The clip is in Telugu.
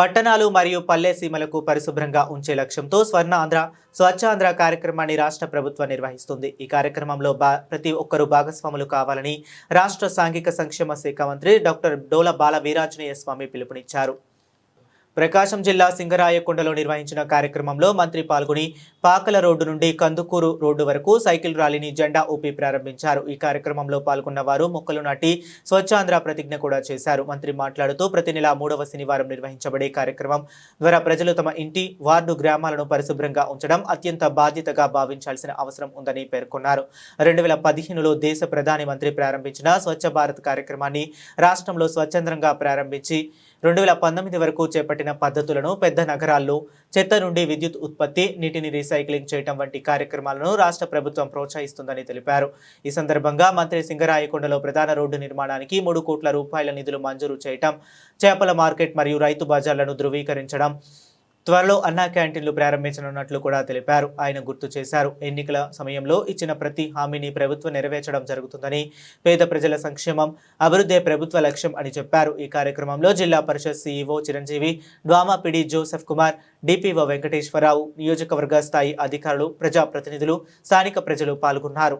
పట్టణాలు మరియు పల్లె సీమలకు పరిశుభ్రంగా ఉంచే లక్ష్యంతో స్వర్ణ ఆంధ్ర స్వచ్ఛ ఆంధ్ర కార్యక్రమాన్ని రాష్ట్ర ప్రభుత్వం నిర్వహిస్తుంది. ఈ కార్యక్రమంలో బా ప్రతి ఒక్కరూ భాగస్వాములు కావాలని రాష్ట్ర సాంఘిక సంక్షేమ శాఖ మంత్రి డాక్టర్ డోల బాల వీరాంజనేయ స్వామి పిలుపునిచ్చారు. ప్రకాశం జిల్లా సింగరాయకొండలో నిర్వహించిన కార్యక్రమంలో మంత్రి పాల్గొని పాకల రోడ్డు నుండి కందుకూరు రోడ్డు వరకు సైకిల్ ర్యాలీని జెండా ఊపి ప్రారంభించారు. ఈ కార్యక్రమంలో పాల్గొన్న వారు మొక్కలు నాటి స్వచ్ఛాంధ్ర ప్రతిజ్ఞ కూడా చేశారు. మంత్రి మాట్లాడుతూ ప్రతి నెల మూడవ శనివారం నిర్వహించబడే కార్యక్రమం ద్వారా ప్రజలు తమ ఇంటి వార్డు గ్రామాలను పరిశుభ్రంగా ఉంచడం అత్యంత బాధ్యతగా భావించాల్సిన అవసరం ఉందని పేర్కొన్నారు. రెండు వేల పదిహేనులో దేశ ప్రధాని మంత్రి ప్రారంభించిన స్వచ్ఛ భారత్ కార్యక్రమాన్ని రాష్ట్రంలో స్వచ్ఛందంగా ప్రారంభించి రెండు వేల పంతొమ్మిది వరకు చేపట్టిన పద్ధతులను పెద్ద నగరాల్లో చెత్త నుండి విద్యుత్ ఉత్పత్తి నీటిని రీసైక్లింగ్ చేయటం వంటి కార్యక్రమాలను రాష్ట్ర ప్రభుత్వం ప్రోత్సహిస్తుందని తెలిపారు. ఈ సందర్భంగా మంత్రి సింగరాయకొండలో ప్రధాన రోడ్డు నిర్మాణానికి మూడు కోట్ల రూపాయల నిధులు మంజూరు చేయటం చేపల మార్కెట్ మరియు రైతు బజార్లను ధృవీకరించడం త్వరలో అన్నా క్యాంటీన్లు ప్రారంభించనున్నట్లు కూడా తెలిపారు. ఆయన గుర్తు చేశారు. ఎన్నికల సమయంలో ఇచ్చిన ప్రతి హామీని ప్రభుత్వం నెరవేర్చడం జరుగుతుందని పేద ప్రజల సంక్షేమం అభివృద్ధి ప్రభుత్వ లక్ష్యం అని చెప్పారు. ఈ కార్యక్రమంలో Zilla Parishad CEO Chiranjeevi DWAMA PD Joseph Kumar DPO Venkateswara Rao నియోజకవర్గ స్థాయి అధికారులు ప్రజాప్రతినిధులు స్థానిక ప్రజలు పాల్గొన్నారు.